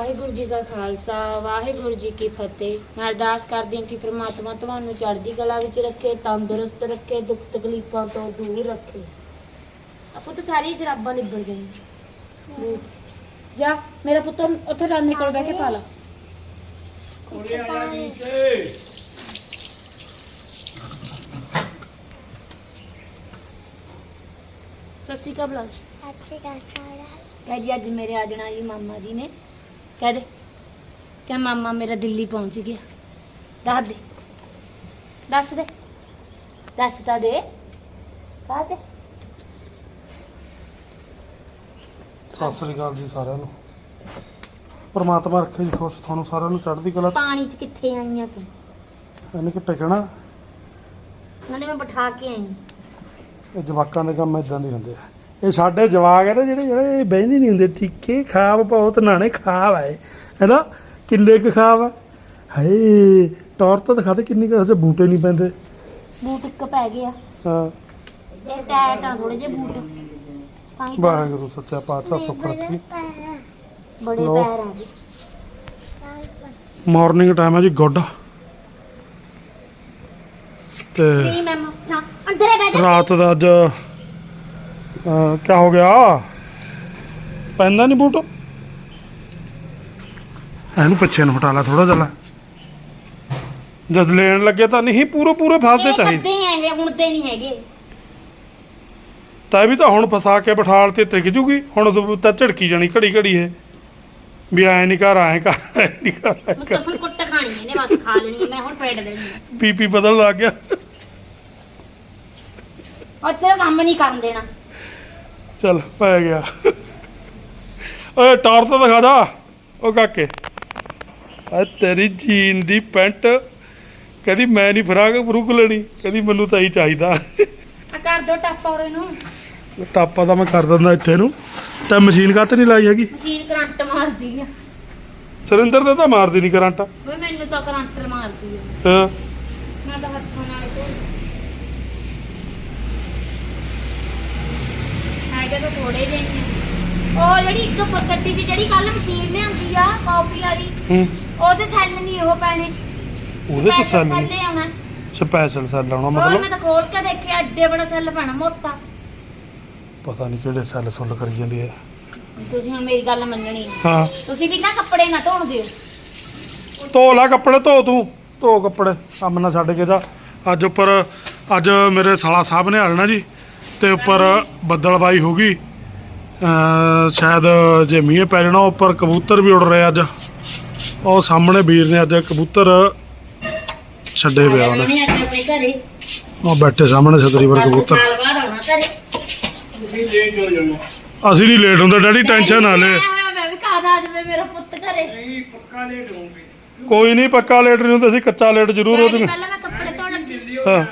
ਵਾਹਿਗੁਰੂ ਜੀ ਦਾ ਖਾਲਸਾ ਵਾਹਿਗੁਰੂ ਜੀ ਕੀ ਫਤਿਹ। ਮੈਂ ਅਰਦਾਸ ਕਰਦੀ ਹਾਂ ਕਿ ਪ੍ਰਮਾਤਮਾ ਤੁਹਾਨੂੰ ਚੜ੍ਹਦੀ ਕਲਾ ਵਿੱਚ ਰੱਖੇ ਤੰਦਰੁਸਤ ਰੱਖੇ ਦੁੱਖ ਤਕਲੀਫਾਂ ਤੋਂ ਦੂਰ ਰੱਖੇ। ਆਪੋ ਤਾਂ ਸਾਰੀ ਜਰਾਬਾਂ ਨਿਬੜ ਗਈਆਂ। ਜਾ ਮੇਰਾ ਪੁੱਤ ਉੱਥੇ ਰਾਨੀ ਕੋਲ ਬਹਿ ਕੇ ਪਾ ਲਾ। ਸੱਸੀ ਕਾ ਬਲਾ ਅੱਛੀ ਗੱਲ ਸਾਰਾ ਕਹਿ ਜੀ ਅੱਜ ਮੇਰੇ ਆ ਜਾਣਾ ਜੀ ਮਾਮਾ ਜੀ ਨੇ। ਕਹਿ ਦੇ। ਕਿ ਮਾਮਾ ਮੇਰਾ ਦਿੱਲੀ ਪਹੁੰਚ ਗਿਆ। ਦੱਸ ਦੇ। ਦੱਸ ਦੇ। ਦੱਸ ਤਾਂ ਦੇ। ਕਾ ਦੇ। ਸਤਿ ਸ੍ਰੀ ਅਕਾਲ ਜੀ ਸਾਰਿਆਂ ਨੂੰ। ਪਰਮਾਤਮਾ ਰੱਖੇ ਜੀ ਖੁਸ਼ ਤੁਹਾਨੂੰ ਸਾਰਿਆਂ ਨੂੰ ਚੜ੍ਹਦੀ ਕਲਾ ਚ। ਪਾਣੀ ਚ ਕਿੱਥੇ ਆਈਆਂ ਤੂੰ? ਇਹਨੇ ਕਿ ਟਿਕਣਾ ਨਾਲੇ ਮੈਂ ਬਿਠਾ ਕੇ ਆਈ। ਇਹ ਜਵਾਕਾਂ ਦੇ ਕੰਮ ਇਦਾਂ ਦੇ ਹੁੰਦੇ ਆ। ਇਹ ਸਾਡੇ ਜਵਾਕ ਹੈ ਨਾ ਜਿਹੜੇ ਜਿਹੜੇ ਬਹਿੰਦੇ ਨਹੀਂ ਹੁੰਦੇ ਟਿੱਕੇ ਖਾਬ ਬਹੁਤ ਨਾਣੇ ਖਾਬ ਹੈ। ਹੈਨਾ? ਕਿੰਨੇ ਕੁ ਖਾਬ ਆ? ਹਾਏ ਟੌਰ ਤਾਂ ਦਿਖਾ ਦੇ ਕਿੰਨੀ ਕੁ ਬੂਟੇ ਨਹੀਂ ਪੈਂਦੇ। ਬੂਟ ਇੱਕ ਪੈ ਗਿਆ। ਹਾਂ। ਇਹ ਟੈਟ ਆ ਥੋੜੇ ਜਿਹੇ ਬੂਟ। ਤਾਂ ਹੀ ਵਾਹਿਗੁਰੂ ਸੱਚਾ ਪਾਤਸ਼ਾਹ ਸੁੱਖ ਰੱਖੀ। ਬੜੇ ਲਓ। ਪੈਰ ਆ ਜੀ। ਮਾਰਨਿੰਗ ਟਾਈਮ ਹੈ ਜੀ ਗੁੱਡ। ਤੇ ਨਹੀਂ ਮੈਂ ਹਾਂ ਅੰਦਰੇ ਬਹਿ ਜਾ। ਰਾਤ ਦਾ ਅੱਜ ਕਿਆ ਹੋ ਗਿਆ? ਪੈਂਦਾ ਨਹੀਂ ਬੂਟ? ਇਹਨੂੰ ਪਿੱਛੇ ਨੂੰ ਹਟਾ ਲਾ ਥੋੜਾ ਜਿਹਾ ਜਦ ਲੈਣ ਲੱਗੇ ਤਾਂ ਨਹੀਂ ਪੂਰੇ ਪੂਰੇ ਫਸਦੇ ਇਹ ਚਾਹੀਦੇ ਕੱਦੇ ਆ ਇਹ ਹੁਣ ਤੇ ਨਹੀਂ ਹੈਗੇ। ਤਾਂ ਇਹ ਵੀ ਤਾਂ ਹੁਣ ਫਸਾ ਕੇ ਬਿਠਾਲ ਤੇ ਟਿਕ ਜੂਗੀ। ਹੁਣ ਤਾਂ- ਤਾਂ ਝੜਕੀ ਜਾਣੀ ਘੜੀ ਘੜੀ ਇਹ। ਵੀ ਐ ਨਹੀਂ ਕਰ ਐ ਕਰ ਐ ਨਹੀਂ ਕਰ ਐਂ ਮੈਂ ਕਰ। ਤਾਂ ਹੁਣ ਕੁੱਟ ਖਾਣੀ ਇਹਨੇ ਬਸ ਖਾ ਲੈਣੀ ਹੈ, ਮੈਂ ਹੁਣ ਪੇਟ ਦੇਣੀ ਹੈ। ਬੀਪੀ ਬਦਲਣ ਲੱਗ ਗਿਆ। ਔਰ ਤੇਰਾ ਕੰਮ ਨਹੀਂ ਕਰਨ ਦੇਣਾ। ਚੱਲ ਪੈ ਗਿਆ। ਓਏ ਟਾਰ ਤਾਂ ਦਿਖਾ ਜਾ ਉਹ ਕਾਕੇ ਆ ਤੇਰੀ ਜੀਨ ਦੀ ਪੈਂਟ। ਕਹਿੰਦੀ ਮੈਂ ਨਹੀਂ ਫਰਾਕ ਫਰੂਕ ਲੈਣੀ। ਕਹਿੰਦੀ ਮੈਨੂੰ ਤਾਂ ਹੀ ਚਾਹੀਦਾ। ਆ ਕਰ ਦੋ ਟਾਪਾ ਤਾਂ ਮੈਂ ਕਰ ਦਿੰਦਾ ਇੱਥੇ ਨੂੰ। ਤਾਂ ਮਸ਼ੀਨ ਕੱਤ ਨਹੀਂ ਲਾਈ ਹੈਗੀ? ਮਸ਼ੀਨ ਕਰੰਟ ਮਾਰਦੀ ਆ। ਸਰਿੰਦਰ ਦੇ ਤਾਂ ਮਾਰਦੀ ਨਹੀਂ ਕਰੰਟ। ਓਏ ਮੈਨੂੰ ਤਾਂ ਕਰੰਟ ਮਾਰਦੀ ਆ। ਹਾਂ। ਮੈਂ ਤਾਂ ਹੱਥਾਂ ਹੈਗੇ ਤਾਂ ਥੋੜੇ ਜਿਹੇ ਆ। ਉਹ ਜਿਹੜੀ ਇੱਕ ਪ- ਗੱਡੀ 'ਚ ਜਿਹੜੀ ਕੱਲ ਮਸ਼ੀਨ ਲਿਆਂਦੀ ਆ ਕਾਪੀ ਵਾਲੀ ਹੂੰ। ਉਹ ਤੇ ਸੈੱਲ ਨਹੀਂ ਉਹ ਪੈਣੇ। ਉਹਦੇ ਚ ਸੈੱਲ ਸੈੱਲ ਆਉਣਾ ਸਪੈਸ਼ਲ ਸੈੱਲ ਆਉਣਾ ਹੋਰ ਮੈਂ ਮਤਲਬ ਤਾਂ ਖੋਲ ਕੇ ਦੇਖਿਆ ਐਡੇ ਬੜਾ ਸੈੱਲ ਪੈਣਾ ਮੋਟਾ। ਪਤਾ ਨਹੀਂ ਕਿਹੜੇ ਸੈੱਲ ਸੁੱਲ ਕਰੀ ਜਾਂਦੇ ਆ। ਤੁਸੀਂ ਹੁਣ ਮੇਰੀ ਗੱਲ ਮੰਨਣੀ। ਹਾਂ। ਤੁਸੀਂ ਵੀ ਨਾ ਕੱਪੜੇ ਨਾ ਧੋਣ ਦਿਓ। ਧੋ ਲੈ ਕੱਪੜੇ ਧੋ ਤੂੰ। ਧੋ ਕੱਪੜੇ ਕੰਮ ਨਾ ਛੱਡ ਕੇ ਜਾ। ਅੱਜ ਉੱਪਰ ਅੱਜ ਮੇਰੇ ਸਾਲਾ ਸਾਹਿਬ ਨੇ ਆ ਜਾਣਾ ਜੀ। ਤੇ ਉੱਪਰ ਬੱਦਲਬਾਈ ਹੋ ਗਈ। ਸ਼ਾਇਦ ਜੇ ਮੀਂਹ ਪੈ ਜਾਣਾ ਉੱਪਰ ਕਬੂਤਰ ਵੀ ਉੜ ਰਹੇ ਅੱਜ। ਉਹ ਸਾਹਮਣੇ ਵੀਰ ਨੇ ਅੱਜ ਕਬੂਤਰ ਛੱਡੇ ਪਿਆ ਉਹਨੇ। ਉਹ ਬੈਠੇ ਸਾਹਮਣੇ ਛਤਰੀ ਪਰ ਕਬੂਤਰ। ਅਸੀਂ ਨਹੀਂ ਲੇਟ ਹੁੰਦੇ ਡੈਡੀ ਟੈਨਸ਼ਨ ਨਾ ਲੈ। ਮੈਂ ਹੋਇਆ ਮੈਂ ਵੀ ਕਾਹਦਾ ਅੱਜ ਮੈਂ ਮੇਰਾ ਪੁੱਤ ਘਰੇ। ਕੋਈ ਨਹੀਂ ਪੱਕਾ ਲੇਟ ਨਹੀਂ ਹੁੰਦੇ ਅਸੀਂ ਕੱਚਾ ਲੇਟ ਜ਼ਰੂਰ ਡੈਡੀ, ਉਹਦੇ ਪਹਿਲਾਂ ਮੈਂ ਕੱਪੜੇ ਧੋਣ ਲੱਗੀ। ਹਾਂ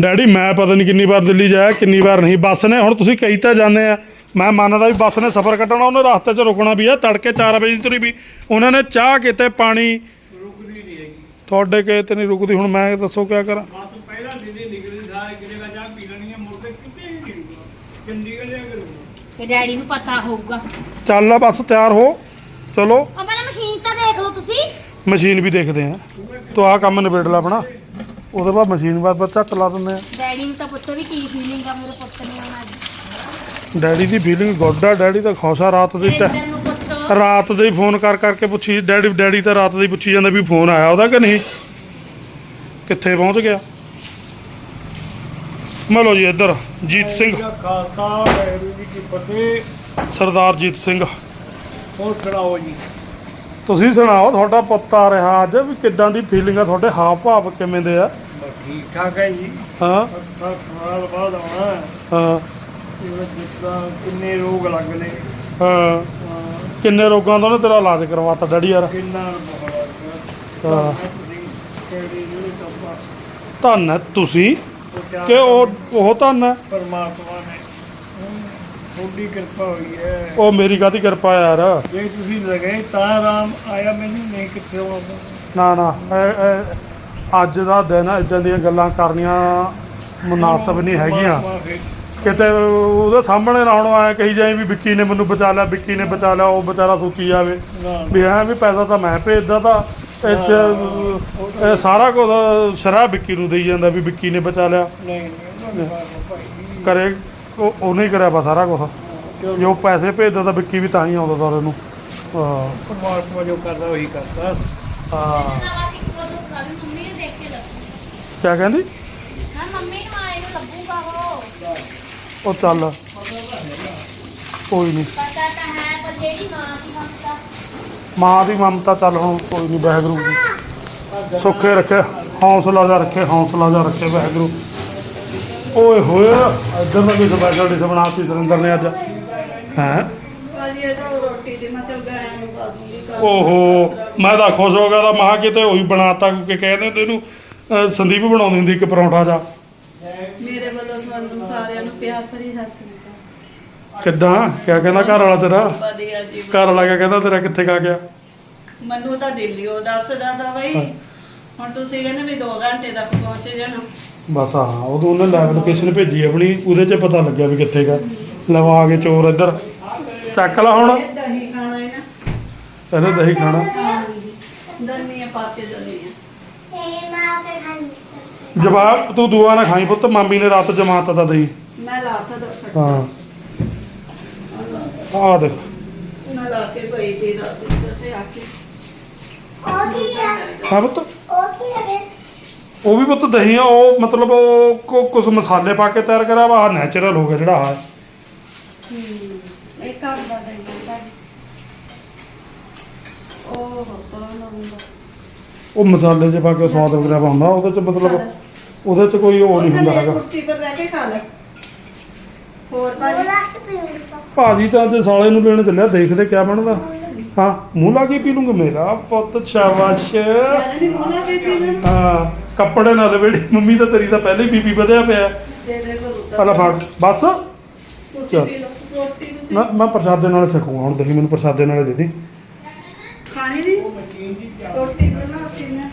ਡੈਡੀ ਮੈਂ ਪਤਾ ਨਹੀਂ ਕਿੰਨੀ ਵਾਰ ਦਿੱਲੀ ਜਾਇਆ ਕਿੰਨੀ ਵਾਰ ਨਹੀਂ। ਬੱਸ ਨੇ ਹੁਣ ਤੁਸੀਂ ਕਈ ਤਾਂ ਜਾਂਦੇ ਆ। ਮੈਂ ਮੰਨਦਾ ਵੀ ਬੱਸ ਨੇ ਸਫ਼ਰ ਕੱਟਣਾ ਉਹਨੇ ਰਸਤੇ 'ਚ ਰੁਕਣਾ ਵੀ ਆ ਤੜਕੇ 4 ਵਜੇ ਤੁਰੀ ਵੀ। ਉਹਨਾਂ ਨੇ ਚਾਹ ਕਿਤੇ ਪਾਣੀ। ਰੁਕਦੀ ਨਹੀਂ ਹੈਗੀ। ਤੁਹਾਡੇ ਕੇ ਤੇ ਨਹੀਂ ਰੁਕਦੀ ਹੁਣ ਮੈਂ ਦੱਸੋ ਕਿਆ ਕਰਾਂ? ਤੇ ਡੈਡੀ ਨੂੰ ਪਤਾ ਹੋਊਗਾ। ਚੱਲ ਆ ਬਸ ਤਿਆਰ ਹੋ। ਚਲੋ। ਪਹਿਲਾਂ ਮਸ਼ੀਨ ਤਾਂ ਦੇਖ ਲਓ ਤੁਸੀਂ। ਮਸ਼ੀਨ ਵੀ ਦੇਖਦੇ ਆ। ਤੂੰ ਆਹ ਕੰਮ ਨਿਬੇੜ ਲੈ ਆਪਣਾ। ਉਹਦੇ ਬਾਅਦ ਮਸ਼ੀਨ ਬਾਅਦ ਬਸ ਝੱਟ ਲਾ ਦਿੰਦੇ ਆ। ਡੈਡੀ ਨੂੰ ਤਾਂ ਪੁੱਛੋ ਵੀ ਕੀ ਫੀਲਿੰਗ ਆ ਮੇਰੇ ਪੁੱਤ ਨੇ ਆਉਣਾ ਅੱਜ। ਡੈਡੀ ਦੀ ਫੀਲਿੰਗ ਗੁੱਡ ਆ ਡੈਡੀ ਤਾਂ ਖੁਸ਼ ਰਾਤ ਦੀ ਟੈ ਇੰਦਰ ਨੂੰ ਪੁੱਛੋ। ਰਾਤ ਦੇ ਹੀ ਫੋਨ ਕਰ ਕਰਕੇ ਪੁੱਛੀ ਡੈਡੀ ਡੈਡੀ ਤਾਂ ਰਾਤ ਦੇ ਹੀ ਪੁੱਛੀ ਜਾਂਦਾ ਵੀ ਫੋਨ ਆਇਆ ਉਹਦਾ ਕਿ ਨਹੀਂ? ਕਿੱਥੇ ਪਹੁੰਚ ਗਿਆ? ਮਿਲੋ ਜੀ ਇੱਧਰ ਜੀਤ ਸਿੰਘ। ਖਾਲਸਾ ਵਾਹਿਗੁਰੂ ਜੀ ਕੀ ਫਤਿਹ। ਸਰਦਾਰ ਜੀਤ ਸਿੰਘ। ਹੋਰ ਸੁਣਾਓ ਜੀ। ਤੁਸੀਂ ਸੁਣਾਓ ਤੁਹਾਡਾ ਪੁੱਤ ਆ ਰਿਹਾ ਅੱਜ ਵੀ ਕਿੱਦਾਂ ਦੀ ਫੀਲਿੰਗ ਆ? ਤੁਹਾਡੇ ਹਾਵ ਭਾਵ ਕਿਵੇਂ ਦੇ ਆ? ਠੀਕ ਠਾਕ ਹੈ ਜੀ। ਹਾਂ। ਸਾਲ ਬਾਅਦ ਆਉਣਾ ਹੈ। ਹਾਂ। ਜਿਵੇਂ ਜਿੱਦਾਂ ਕਿੰਨੇ ਰੋਗ ਲੱਗ ਨੇ। ਹਾਂ। ਹਾਂ, ਕਿੰਨੇ ਰੋਗਾਂ ਦਾ ਉਹਨੇ ਤੇਰਾ ਇਲਾਜ ਕਰਵਾਤਾ ਡੈਡੀ ਯਾਰ? ਕਿੰਨਾ ਹਾਂ। ਬਹੁਤ ਕਿਹੜੀ ਜਿਹੜੀ ਕੱਪਾ ਧੰਨ ਹੈ ਤੁਸੀਂ। ਕਿ ਉਹ ਉਹ ਧੰਨ ਹੈ? ਪਰਮਾਤਮਾ ਨੇ ਤੁਹਾਡੀ ਕਿਰਪਾ ਹੋਈ ਹੈ। ਉਹ ਮੇਰੀ ਕਾਹਦੀ ਕਿਰਪਾ ਯਾਰ? ਜੇ ਤੁਸੀਂ ਲਗੇ ਤਾਂ ਆਰਾਮ ਆਇਆ ਮੈਨੂੰ ਨਹੀਂ ਕਿੱਥੇ ਆਉਂਦਾ ਨਾ ਨਾ ਅੱਜ ਦਾ ਦਿਨ ਇਦਾਂ ਦੀਆਂ ਗੱਲਾਂ ਕਰਨੀਆਂ ਮੁਨਾਸਬ ਨਹੀਂ ਹੈਗੀਆਂ। ਕਿਤੇ ਉਹਦੇ ਸਾਹਮਣੇ ਨਾ ਹੁਣ ਆਇਆ ਕਹੀ ਜਾਏ ਵੀ ਵਿੱਕੀ ਨੇ ਮੈਨੂੰ ਬਚਾ ਲਿਆ ਵਿੱਕੀ ਨੇ ਬਚਾ ਲਿਆ ਉਹ ਵਿਚਾਰਾ ਸੋਚੀ ਜਾਵੇ। ਵੀ ਐ ਵੀ ਪੈਸਾ ਤਾਂ ਮੈਂ ਭੇਜਦਾ ਤਾਂ ਇਹ 'ਚ, ਇਹ ਸਾਰਾ ਕੁਝ ਸ਼ਰਾਬ ਵਿੱਕੀ ਨੂੰ ਦੇਈ ਜਾਂਦਾ ਵੀ ਵਿੱਕੀ ਨੇ ਬਚਾ ਲਿਆ। ਨਹੀਂ ਨਹੀਂ ਕਰੇ ਉਹ ਉਹਨੇ ਹੀ ਕਰਿਆ ਵਾ ਸਾਰਾ ਕੁਝ ਜੋ ਪੈਸੇ ਭੇਜਦਾ ਤਾਂ ਵਿੱਕੀ ਵੀ ਤਾਂ ਹੀ ਆਉਂਦਾ ਸਾਰਿਆਂ ਨੂੰ। ਹਾਂ। ਪਰਮਾਤਮਾ ਜੋ ਕਰਦਾ ਉਹੀ ਕਰਦਾ। ਹਾਂ। ਮੰਮੀ ਨੂੰ ਦੇਖ ਕੇ ਦੱਸ ਕਿਆ ਕਹਿੰਦੀ? ਹਾਂ ਮੰਮੀ ਨੂੰ ਆਏ ਨੂੰ ਲੱਗੂਗਾ ਉਹ। ਉਹ ਚੱਲ। ਕੋਈ ਨਹੀਂ। ਪਤਾ ਤਾਂ ਹੈ ਪਰ ਜਿਹੜੀ ਮਾਂ ਦੀ ਮਮਤਾ। ਮਾਂ ਦੀ ਮਮਤਾ ਚੱਲ ਹੁਣ ਕੋਈ ਨਹੀਂ ਵਾਹਿਗੁਰੂ ਜੀ। ਸੁੱਖੇ ਰੱਖੇ ਹੌਸਲਾ ਜਾ ਰੱਖੇ ਹੌਸਲਾ ਜਾ ਰੱਖੇ ਵਾਹਿਗੁਰੂ। ਓਏ ਹੋਏ ਇੱਧਰ ਦਾ ਵੀ ਸਪੈਸ਼ਲ ਡਿਸ਼ ਬਣਾਤੀ ਸੁਰਿੰਦਰ ਨੇ ਅੱਜ। ਹੈ? ਭਾਜੀ ਇਹ ਤਾਂ ਰੋਟੀ ਦੀ ਮੈਂ ਚਲ ਗਾਇਆ ਨੂੰ ਪਾ ਦੂੰਗੀ ਕੱਲ੍ਹ। ਓਹੋ ਮੈਂ ਤਾਂ ਖੁਸ਼ ਹੋ ਗਿਆ ਤਾਂ ਮਹਾ ਕਿਤੇ ਉਹੀ ਬਣਾਤਾ ਕਿਉਂਕਿ ਕਹਿੰਦੇ ਹੁੰਦੇ ਇਹਨੂੰ ਅਹ ਸੰਦੀਪ ਬਣਾਉਂਦੀ ਹੁੰਦੀ ਇੱਕ ਪਰੌਂਠਾ ਜਾ ਮੇਰੇ ਵੱਲੋਂ ਤੁਹਾਨੂੰ ਸਾਰਿਆਂ ਨੂੰ ਪਿਆਰ ਭਰੀ ਸਤਿ ਸ੍ਰੀ ਅਕਾਲ। ਕਿੱਦਾਂ? ਕਿਆ ਕਹਿੰਦਾ ਘਰ ਵਾਲਾ ਤੇਰਾ? ਵਧੀਆ ਜੀ ਘਰ ਵਾਲਾ ਕਿਆ ਕਹਿੰਦਾ ਤੇਰਾ? ਕਿੱਥੇ ਕਾ ਗਿਆ? ਮੈਨੂੰ ਤਾਂ ਦਿੱਲੀ ਉਹ ਦੱਸਦਾ ਤਾਂ ਬਈ। ਹੁਣ ਤੁਸੀਂ ਕਹਿੰਦੇ ਵੀ 2 ਘੰਟੇ ਤੱਕ ਪਹੁੰਚ ਜਾਣਾ। ਬਸ ਹਾਂ ਉਦੋਂ ਉਹਨੇ ਲਾਈਵ ਲੋਕੇਸ਼ਨ ਭੇਜੀ ਆਪਣੀ ਉਹਦੇ 'ਚ ਪਤਾ ਲੱਗਿਆ ਵੀ ਕਿੱਥੇ ਗਾ। ਲਵਾ ਆ ਕੇ ਚੋਰ ਇੱਧਰ। ਚੱਕ ਲਾ ਹੁਣ। ਇਹ ਦਹੀਂ ਖਾਣਾ ਹੈ ਨਾ। ਇਹਨੇ ਦਹੀਂ ਖਾਣਾ। ਹਾਂਜੀ। ਦਹੀਂ ਪਾ ਕੇ ਦਿੰਦੀ ਆ ਜਵਾਬ ਤੂੰ ਦੁਆ ਨਾ ਖਾਈ ਪੁੱਤ ਮਾਮੀ ਨੇ ਰਾਤ ਜਮਾਤਾ ਦਾ ਦਹੀਂ। ਮੈਂ ਲਾਤਾ ਦੋ ਫਟ ਹਾਂ। ਆਹ ਦੇਖ। ਮੈਂ ਲਾ ਕੇ ਪਈ ਤੇ ਆ ਕੇ। ਹਾਂ ਪੁੱਤ। ਉਹ ਵੀ? ਪੁੱਤ ਦਹੀਂ ਆ ਉਹ ਮਤਲਬ ਉਹ ਕੁ- ਕੁਝ ਮਸਾਲੇ ਪਾ ਕੇ ਤਿਆਰ ਕਰਿਆ ਵਾ ਨੈਚੁਰਲ ਹੋ ਗਿਆ ਜਿਹੜਾ ਆ ਹੂੰ ਇਹ ਕੰਮ ਦਾ ਦਹੀਂ ਹੁੰਦਾ ਉਹ ਤਾਂ ਨਾ ਉਹ ਮਸਾਲੇ 'ਚ ਪਾ ਕੇ ਸਵਾਦ ਵਗੈਰਾ ਪਾਉਂਦਾ ਉਹਦੇ 'ਚ ਮਤਲਬ ਉਹਦੇ 'ਚ ਕੋਈ ਉਹ ਨਹੀਂ ਹੁੰਦਾ ਹੈਗਾ। ਕੁਰਸੀ ਪਰ ਬਹਿ ਕੇ ਖਾ ਲੈ। ਹੋਰ ਭਾਜੀ? ਭਾਜੀ ਤਾਂ ਤੇ ਸਾਲੇ ਨੂੰ ਲੈਣ ਚੱਲਿਆ ਦੇਖਦੇ ਕਿਆ ਬਣਦਾ। ਹਾਂ ਮੂੰਹ ਲਾ ਕੇ ਪੀ ਲੂੰਗਾ ਮੇਰਾ ਪੁੱਤ ਸ਼ਾਬਾਸ਼। ਯਾਰ ਨਹੀਂ ਮੋਲਾ ਕੇ ਪੀ ਲੈ ਹਾਂ ਕੱਪੜੇ ਨਾਲ ਲਵੇੜੀ ਮੰਮੀ ਤਾਂ ਤੇਰੀ ਤਾਂ ਪਹਿਲੇ ਬੀਬੀ ਵਧਿਆ ਪਿਆ। ਦੇ ਦੇ ਪਹਿਲਾਂ ਫੜ ਬਸ। ਤੁਸੀਂ ਪੀ ਲਓ ਰੋਟੀ ਤੁਸੀਂ। ਮੈਂ ਮੈਂ ਪ੍ਰਸ਼ਾਦੇ ਨਾਲ ਸਿੱਖੂਗਾ ਹੁਣ ਦਹੀਂ ਮੈਨੂੰ ਪ੍ਰਸ਼ਾਦੇ ਨਾਲ ਦੇ ਦੀ। ਖਾਣੀ ਨਹੀਂ? ਰੋਟੀ ਬਣਾਤੀ ਮੈਂ।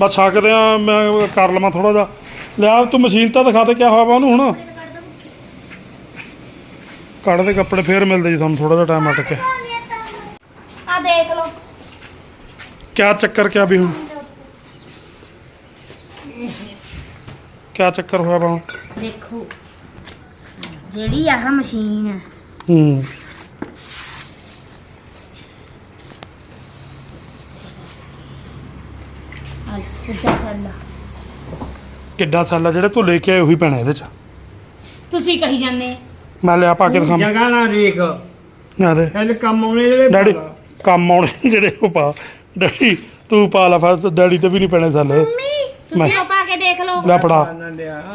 ਬਸ ਛਕਦੇ ਆ ਮੈਂ ਕਰ ਲਵਾਂ ਥੋੜਾ ਜਿਹਾ। ਲਿਆ ਤੂੰ ਮਸ਼ੀਨ ਤਾਂ ਦਿਖਾ ਦੇ ਕਿਆ ਹੋਇਆ ਵਾ ਉਹਨੂੰ ਹੁਣ। ਕੱਢ ਦੇ ਕੱਪੜੇ ਫੇਰ ਮਿਲਦੇ ਜੀ ਤੁਹਾਨੂੰ ਥੋੜਾ ਜਿਹਾ ਟਾਈਮ ਅਟਕ ਕੇ ਆ ਦੇਖ ਲਓ ਕਿਆ ਚੱਕਰ ਕਿਆ ਵੀ ਹੁਣ? ਕਿਆ ਚੱਕਰ ਹੋਇਆ ਹੁਣ ਦੇਖੋ ਜਿਹੜੀ ਆਹ ਮਸ਼ੀਨ ਹੈ। ਹੂੰ। ਆ ਪੁੱਜਾ ਸੱਲਾ। ਕਿੱਡਾ ਸਾਲਾ ਜਿਹੜੇ ਤੂੰ ਲੈ ਕੇ ਆਏ ਉਹੀ ਪੈਣਾ ਇਹਦੇ ਚ। ਤੁਸੀਂ ਕਹੀ ਜਾਂਦੇ ਮੈਂ ਲਿਆ ਪਾ ਕੇ ਦਿਖਾਵਾਂ ਜਗ੍ਹਾ ਨਾ ਦੇਖ। ਨਾ ਦੇ। ਕੰਮ ਆਉਣੇ ਜਿਹੜੇ ਡੈਡੀ ਕੰਮ ਆਉਣੇ ਜਿਹੜੇ ਉਹ ਪਾ। ਡੈਡੀ ਤੂੰ ਪਾ ਲਾ ਫਸਟ ਡੈਡੀ ਤੇ ਵੀ ਨਹੀਂ ਪੈਣੇ ਸਾਲੇ ਤੁਸੀਂ ਉਹ ਪਾ ਕੇ ਦੇਖ ਲਓ। ਲੈ ਫੜਾ।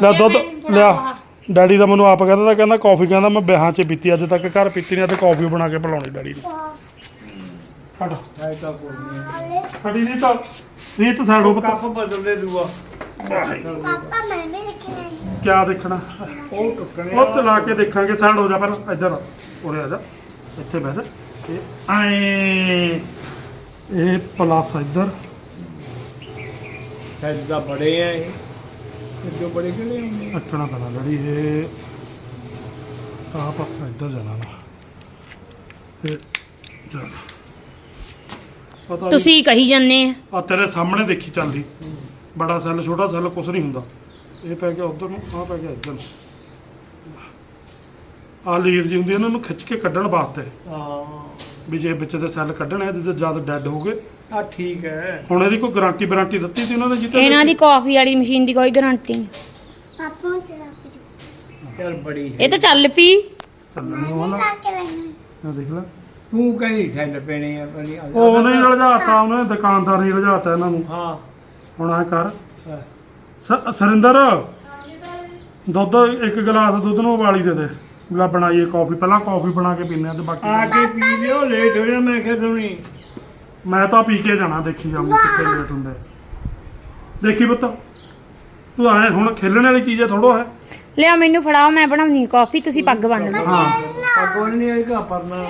ਲੈ ਦੁੱਧ ਲਿਆ। ਡੈਡੀ ਦਾ ਮੈਨੂੰ ਆਪ ਕਹਿੰਦਾ ਤਾਂ ਕਹਿੰਦਾ ਕਾਫੀ ਕਹਿੰਦਾ ਮੈਂ ਵਿਆਹਾਂ 'ਚ ਪੀਤੀ ਅੱਜ ਤੱਕ ਘਰ ਪੀਤੀ ਨਹੀਂ ਤੇ ਕਾਫੀ ਬਣਾ ਕੇ ਪਿਲਾਉਣੀ ਡੈਡੀ ਨੂੰ। ਫੜ ਹੈ ਤਾਂ ਕੋਈ ਨਹੀਂ ਤਾਂ ਨਹੀਂ ਤਾਂ ਸਾਡੋ ਪਤਾ। ਕੱਪ ਬਦਲਦੇ ਦੂਆ। ਕਿਆ ਦੇਖਣਾ? ਉਹ ਟੁੱਕਣੇ ਉਹ ਚਲਾ ਕੇ ਦੇਖਾਂਗੇ ਸਾਈਡ ਹੋ ਜਾ ਪਹਿਲਾਂ ਇੱਧਰ ਆ, ਉਰੇ ਆ ਜਾ। ਇੱਥੇ ਬਹਿ ਜਾ। ਇਹ ਆਏ ਇਹ ਪਲੱਸ ਇੱਧਰ। ਸਾਈਜ਼ ਦਾ ਬੜੇ ਆ ਇਹ। ਜੋ ਬੜੇ ਕਿਹੜੇ ਹੁੰਦੇ? ਅੱਟਣਾ ਪੈਣਾ ਜਿਹੜੀ ਇਹ ਆਹ ਪਾਸਾ ਇੱਧਰ ਜਾਣਾ ਨਾ। ਤੇ ਚੱਲ ਪਤਾ ਨੀ। ਤੁਸੀਂ ਕਹੀ ਜਾਂਦੇ ਆ। ਆ ਤੇਰੇ ਸਾਹਮਣੇ ਦੇਖੀ ਚੱਲਦੀ। ਬੜਾ ਸੈੱਲ ਛੋਟਾ ਸੈੱਲ ਕੁਛ ਨਹੀਂ ਹੁੰਦਾ। ਇਹ ਪੈ ਗਿਆ ਉਧਰ ਨੂੰ ਆਹ ਪੈ ਗਿਆ ਇੱਧਰ ਨੂੰ। ਆ ਲੀਰ ਜੀ ਹੁੰਦੀ ਇਹਨਾਂ ਨੂੰ ਖਿੱਚ ਕੇ ਕੱਢਣ ਵਾਸਤੇ। ਹਾਂ। ਵੀ ਜੇ ਵਿੱਚ ਦੇ ਸੈੱਲ ਕੱਢਣੇ ਆ ਜਿਹਦੇ ਜਦ ਡੈੱਡ ਹੋ ਗਏ ਆ ਠੀਕ ਹੈ। ਹੁਣ ਇਹਦੀ ਕੋਈ ਗਾਰੰਟੀ ਵਾਰੰਟੀ ਦਿੱਤੀ ਸੀ ਉਹਨਾਂ ਨੇ ਜਿੱਤੇ ਇਹਨਾਂ ਦੀ ਕਾਫੀ ਵਾਲੀ ਮਸ਼ੀਨ ਦੀ ਕੋਈ ਗਾਰੰਟੀ ਨਹੀਂ। ਯਾਰ ਬੜੀ ਹੈ। ਇਹ ਤਾਂ ਚੱਲ ਪਈ। ਚੱਲਣੀ ਵਾਲਾ ਆ ਦੇਖ ਲੈ। ਤੂੰ ਕਹਿੰਦੀ ਸੈੱਲ ਪੈਣੇ ਆ ਬੜੀ ਉਹ ਉਹਨੇ ਹੀ ਲਜਾਤਾ ਉਹਨੇ ਦੁਕਾਨਦਾਰ ਨੇ ਲਜਾਤਾ ਇਹਨਾਂ ਨੂੰ। ਹਾਂ। ਹੁਣ ਆ ਕਰ। ਹਾਂ। ਸ- ਸਰਿੰਦਰ ਦੁੱਧ ਇੱਕ ਗਲਾਸ ਦੁੱਧ ਨੂੰ ਉਬਾਲੀ ਦੇ ਦੇ। ਲੈ ਬਣਾਈਏ ਕਾਫੀ ਪਹਿਲਾਂ ਕਾਫੀ ਬਣਾ ਕੇ ਪੀਨੇ ਆ ਤੇ ਆ ਬਾਕੀ ਕੇ ਪੀ ਲਿਓ ਲੇਟ ਹੋ ਜਾ ਮੈਂ ਕਿਹਾ ਨਹੀਂ ਮੈਂ ਤਾਂ ਪੀ ਕੇ ਜਾਣਾ ਦੇਖੀ ਜਾਊਂ ਕਿੱਥੇ ਲੇਟ ਹੁੰਦੇ। ਦੇਖੀ ਪੁੱਤ ਤੂੰ ਆਏ ਹੁਣ ਖੇਲਣ ਵਾਲੀ ਚੀਜ਼ ਥੋੜੋ ਹੈ। ਲਿਆ ਮੈਨੂੰ ਫੜਾਓ ਮੈਂ ਬਣਾਉਣੀ ਕਾਫੀ ਤੁਸੀਂ ਪੱਗ ਬੰਨ ਲਓ। ਹਾਂ। ਪਰਨਾ।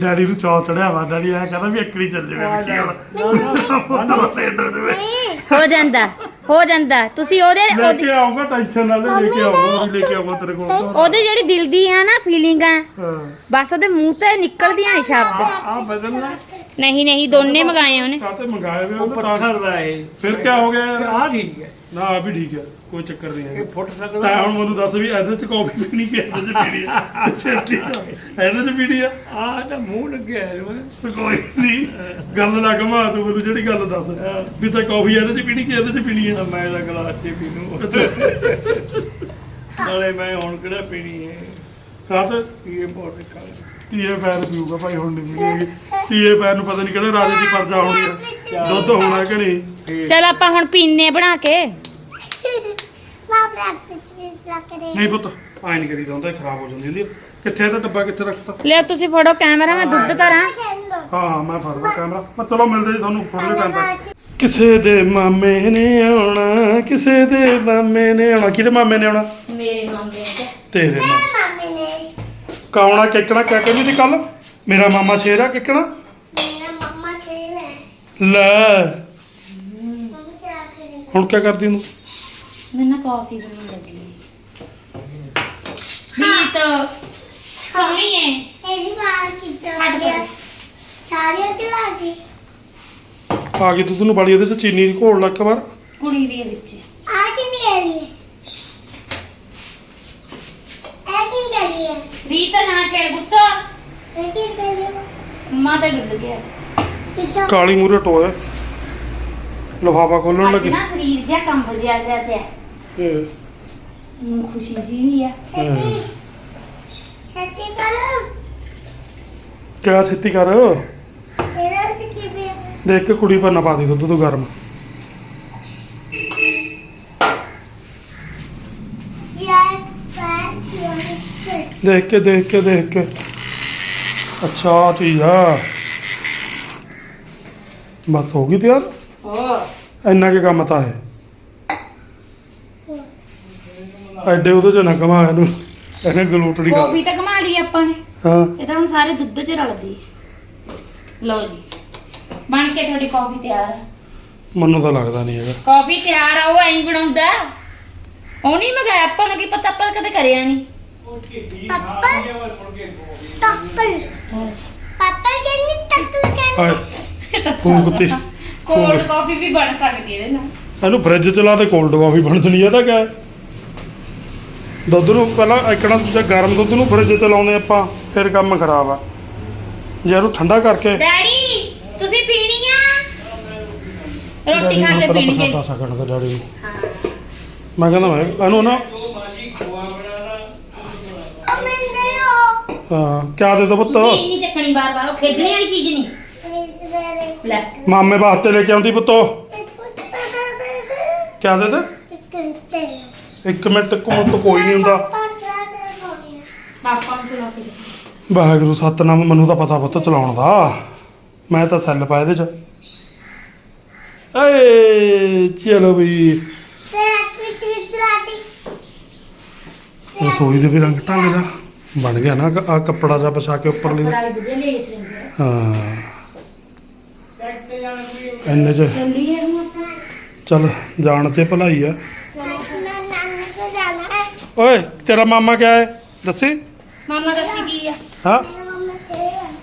ਡੈਡੀ ਨੂੰ ਚੌ ਚੜਿਆ ਵਾ ਡੈਡੀ ਐ ਕਹਿੰਦਾ ਵੀ ਇਕੜੀ ਚੱਲ ਹੁਣ ਪੁੱਤ ਜਾਵੇ ਹੋ ਜਾਂਦਾ। ਹੋ ਜਾਂਦਾ। ਤੁਸੀਂ ਉਹਦੇ ਲੈ ਉਹਦੀ- ਕੇ ਆਊਗਾ ਟੈਨਸ਼ਨ ਨਾਲ ਲੈ ਕੇ ਆਊਗਾ ਉਹ ਵੀ ਲੈ ਕੇ ਆਊਗਾ ਤੇਰੇ ਕੋਲ। ਉਹਦੀ ਜਿਹੜੀ ਦਿਲ ਦੀ ਆ ਨਾ ਫੀਲਿੰਗ ਆ ਹਾਂ। ਬਸ ਉਹਦੇ ਮੂੰਹ ਤੇ ਨਿਕਲਦੀਆਂ ਨੇ ਸ਼ਬਦ। ਆ ਬਦਲਣਾ ਨਹੀਂ ਨਹੀਂ ਦੋਨੇ ਮੰਗਾਏ ਉਹਨੇ। ਕਾਤੇ ਮੰਗਾਏ ਵੇ ਉਹ ਉਹਨੇ ਤਾਂ? ਪੱਥਰ ਦਾ ਹੈ ਫਿਰ ਕੀ ਹੋ ਗਿਆ? ਯਾਰ ਆ ਠੀਕ ਹੈ। ਨਾ ਆ ਵੀ ਠੀਕ ਹੈ ਕੋਈ ਚੱਕਰ ਨਹੀਂ ਇਹ ਹੈ ਫੁੱਟ ਸਕਦਾ। ਤਾਂ ਹੁਣ ਮੈਨੂੰ ਦੱਸ ਵੀ ਇਹਦੇ ਚ ਕਾਫੀ ਪੀਣੀ ਕਿ ਇਹਦੇ ਚ ਪੀਣੀ ਆ? ਛੇਤੀ ਇਹਦੇ ਚ ਪੀਣੀ ਆ? ਆ ਤਾਂ ਮੂੰਹ ਲੱਗਿਆ ਹੈ ਤੇ ਕੋਈ ਨਹੀਂ ਗੱਲ ਨਾ ਘਮਾ ਤੂੰ ਮੈਨੂੰ ਜਿਹੜੀ ਗੱਲ ਦੱਸ। ਵੀ ਤਾਂ ਕਾਫੀ ਇਹਦੇ ਚ ਪੀਣੀ ਕਿ ਇਹਦੇ ਚ ਪੀਣੀ ਆ? ਤਾਂ ਮੈਂ ਤਾਂ ਗਲਾਸ ਚ ਪੀ ਲੂੰ ਨਾਲੇ ਮੈਂ ਹੁਣ ਕਿਹੜਾ ਪੀਣੀ ਹੈ? ਹਾਂ ਤੇ ਇਹ ਬਹੁਤ ਕਾਲ ਤੀਏ ਪੈਰ ਪੀਊਗਾ ਭਾਈ ਹੁਣ ਨਹੀਂ ਪੀਣੀ ਤੀਏ ਪੈਰ ਨੂੰ ਪਤਾ ਨਹੀਂ ਕਿਹੜੇ ਰਾਜੇ ਦੀ ਪਰਜਾ ਹੋਣੀ ਆ। ਦੁੱਧ ਹੋਣਾ ਕਿ ਨਹੀਂ? ਚਲ ਆਪਾਂ ਹੁਣ ਪੀਨੇ ਬਣਾ ਕੇ। ਨਹੀਂ ਪੁੱਤ ਨਹੀਂ ਕਰੀਦਾ ਹੁੰਦਾ ਇਹ ਖਰਾਬ ਹੋ ਜਾਂਦੀ ਹੁੰਦੀ। ਕਿੱਥੇ ਇਹਦਾ ਡੱਬਾ ਕਿੱਥੇ ਰੱਖਤਾ? ਲਿਆ ਤੁਸੀਂ ਫੜੋ ਕੈਮਰਾ ਮੈਂ ਦੁੱਧ ਧਰਾਂ। ਹਾਂ ਹਾਂ ਮੈਂ ਫੜਦਾ ਕੈਮਰਾ। ਮੈਂ ਚਲੋ ਮਿਲਦੇ ਜੀ ਤੁਹਾਨੂੰ ਥੋੜੇ ਟਾਈਮ ਤੱਕ ਕਿਸੇ ਦੇ ਮਾਮੇ ਨੇ ਆਉਣਾ ਕਿਸੇ ਦੇ ਮਾਮੇ ਨੇ ਆਉਣਾ। ਕਿਹਦੇ ਮਾਮੇ ਨੇ ਆਉਣਾ? ਮੇਰੇ ਮਾਮੇ ਤੇ ਤੇਰੇ ਮਾਮੇ। ਕਾਉਣਾ ਕਿੱਕਣਾ? ਕਹਿ ਕੇ ਵੀ ਦੀ ਕੱਲ ਮੇਰਾ ਮਾਮਾ ਸ਼ੇਰ ਆ ਕਿੱਕਣਾ? ਲੈ। ਹੁਣ ਕੀ ਕਰਦੀ ਤੂੰ ਮੈਂ ਨਾ ਕਾਫੀ ਬਣਾਉਣ ਲੱਗੀ ਨੀਤ ਸੋਹਣੀ ਹੈ। ਆ ਗਈ ਤੂੰ ਤੈਨੂੰ ਬੜੀ ਉਹਦੇ ਚ ਚੀਨੀ ਦੀ ਘੋਲ ਲਾ ਇੱਕ ਵਾਰ। ਕੁੜੀ ਦੀ ਵਿੱਚ। ਰੀਤ ਨਾ ਛੇੜ ਗੁੱਤੋ ਮਾਂ ਤੇ ਡੁੱਲ ਗਿਆ। ਕਾਲੀ ਮੂਰੇ ਟੋਏ। ਲਫਾਫਾ ਖੋਲਣ ਅੱਜ ਲੱਗੀ। ਨਾ ਸਰੀਰ ਜਿਹਾ ਕੰਬ ਜਿਹਾ ਜਿਹਾ ਤੇ ਇਹ, ਮੈਨੂੰ ਖੁਸ਼ੀ ਜੀ ਵੀ ਆ। ਕਿਆ ਛੇਤੀ ਕਰ? ਦੇਖ ਕੇ ਕੁੜੀ ਪਰ ਨਾ ਪਾ ਦੇ ਦੁੱਧ ਤੋਂ ਗਰਮ। ਦੇਖ ਕੇ ਦੇਖ ਕੇ ਦੇਖ ਕੇ। ਅੱਛਾ ਚੀਜ਼ ਆ। ਬਸ ਹੋ ਗਈ ਤਿਆਰ? ਹੋਰ। ਇੰਨਾ ਕੀ ਕੰਮ ਤਾਂ ਹੈ। ਐਡੇ ਉਹਦੇ ਚ ਨਾ ਕਮਾ ਇਹਨੂੰ। ਇਹਨੇ ਗਲੂਟੜੀ ਕਰ ਕਾਫੀ ਤਾਂ ਕਮਾ ਲਈ ਆਪਾਂ ਨੇ। ਹਾਂ। ਇਹ ਤਾਂ ਹੁਣ ਸਾਰੇ ਦੁੱਧ 'ਚ ਰਲਦੀ ਹੈ। ਲਓ ਜੀ। ਬਣ ਕੇ ਤੁਹਾਡੀ ਕਾਫੀ ਤਿਆਰ ਮੈਨੂੰ ਤਾਂ ਲੱਗਦਾ ਨਹੀਂ ਹੈਗਾ। ਕਾਫੀ ਤਿਆਰ ਆ ਉਹ ਐਂ ਬਣਾਉਂਦਾ। ਉਹ ਨਹੀਂ ਮਗਾਇਆ ਆਪਾਂ ਨੂੰ ਕੀ ਪਤਾ ਆਪਾਂ ਕਦੇ ਕਰਿਆ ਨਹੀਂ। ਹਾਏ ਫੂਕਤੀ ਕੋਲਡ ਕਾਫੀ ਵੀ ਬਣ ਸਕਦੀ ਹੈ ਇਹਦੇ ਨਾਲ ਇਹਨੂੰ ਫ੍ਰਿਜ ਚਲਾ ਤੇ ਕੋਲਡ ਕਾਫੀ ਬਣ ਜਣੀ ਇਹਦਾ ਕਿਆ? ਹੈ? ਦੁੱਧ ਨੂੰ ਪਹਿਲਾਂ ਇਕਣਾ ਦੂਜਾ ਗਰਮ ਦੁੱਧ ਨੂੰ ਫ੍ਰਿਜ ਚ ਲਾਉਂਦੇ ਆਪਾਂ ਫਿਰ ਕੰਮ ਖਰਾਬ ਆ। ਜੇ ਇਹਨੂੰ ਠੰਡਾ ਕਰਕੇ ਡੈਡੀ ਤੁਸੀਂ ਪੀਣੀ ਆ? ਰੋਟੀ ਖਾ ਕੇ ਪੀਣੀ ਹੈ। ਪਤਾ ਸਕਣ ਦਾ ਡੈਡੀ ਨੂੰ। ਹਾਂ। ਮੈਂ ਕਹਿੰਦਾ ਮੈਂ ਇਹਨੂੰ ਨਾ ਹਾਂ। ਕਿਆ ਦੇ ਦੋ ਪੁੱਤ? ਨਹੀਂ ਚੱਕਣੀ ਬਾਰ ਬਾਰ ਉਹ ਖੇਡਣੀ ਵਾਲੀ ਚੀਜ਼ ਨਹੀਂ। ਲੈ। ਮਾਮੇ ਵਾਸਤੇ ਲੈ ਕੇ ਆਉਂਦੀ ਪੁੱਤੋ ਕਿਆ ਦੇ ਦੇ? ਇੱਕ ਮਿੰਟ ਕੋਲ ਕੋਈ ਨਹੀਂ ਹੁੰਦਾ। ਪਾਪਾ ਨੂੰ ਚਲਾ ਕੇ। ਵਾਹਿਗੁਰੂ ਸਤਨਾਮ ਮੈਨੂੰ ਤਾਂ ਪਤਾ ਪੁੱਤ ਚਲਾਉਣ ਦਾ। ਮੈਂ ਤਾਂ ਸੈੱਲ ਪਾਇਆ ਇਹਦੇ ਚ। ਏ ਚਲੋ ਵੀ ਰਸੋਈ ਦੇ ਵੀ ਰੰਗ ਢੰਗ ਦਾ ਬਣ ਗਿਆ ਨਾ ਆ ਕੱਪੜਾ ਜਿਹਾ ਵਿਛਾ ਕੇ ਉੱਪਰ ਲਈ ਦੇ ਲੇਸ ਹਾਂ। ਇੰਨੇ ਚ। ਚੱਲੀਏ ਹੁਣ ਆਪਾਂ ਚੱਲ ਜਾਣ ਤੇ ਭਲਾਈ ਆ। ਓਏ ਤੇਰਾ ਮਾਮਾ ਕਿਆ ਹੈ? ਦੱਸੀ। ਮਾਮਾ ਦੱਸੀ ਕੀ ਆ? ਹਾਂ।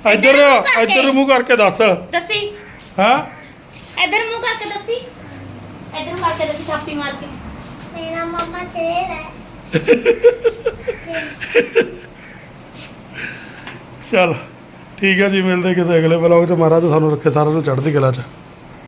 ਇੱਧਰ ਇੱਧਰ ਮੂੰਹ ਕਰਕੇ ਦੱਸ। ਦੱਸੀ। ਹਾਂ? ਇੱਧਰ ਮੂੰਹ ਕਰਕੇ ਦੱਸੀ। ਇੱਧਰ ਕਰਕੇ ਦੱਸੀ ਥਾਪੀ ਮਾਰ ਕੇ। ਮੇਰਾ ਮਾਮਾ ਸ਼ੇਰ ਹੈ। ਚੱਲ ਠੀਕ ਹੈ ਜੀ ਮਿਲਦੇ ਕਿਸੇ ਅਗਲੇ ਵਲੌਗ ਚ। ਮਹਾਰਾਜ ਤੁਹਾਨੂੰ ਰੱਖੇ ਸਾਰਿਆਂ ਨੂੰ ਚੜ੍ਹਦੀ ਕਲਾ ਚ।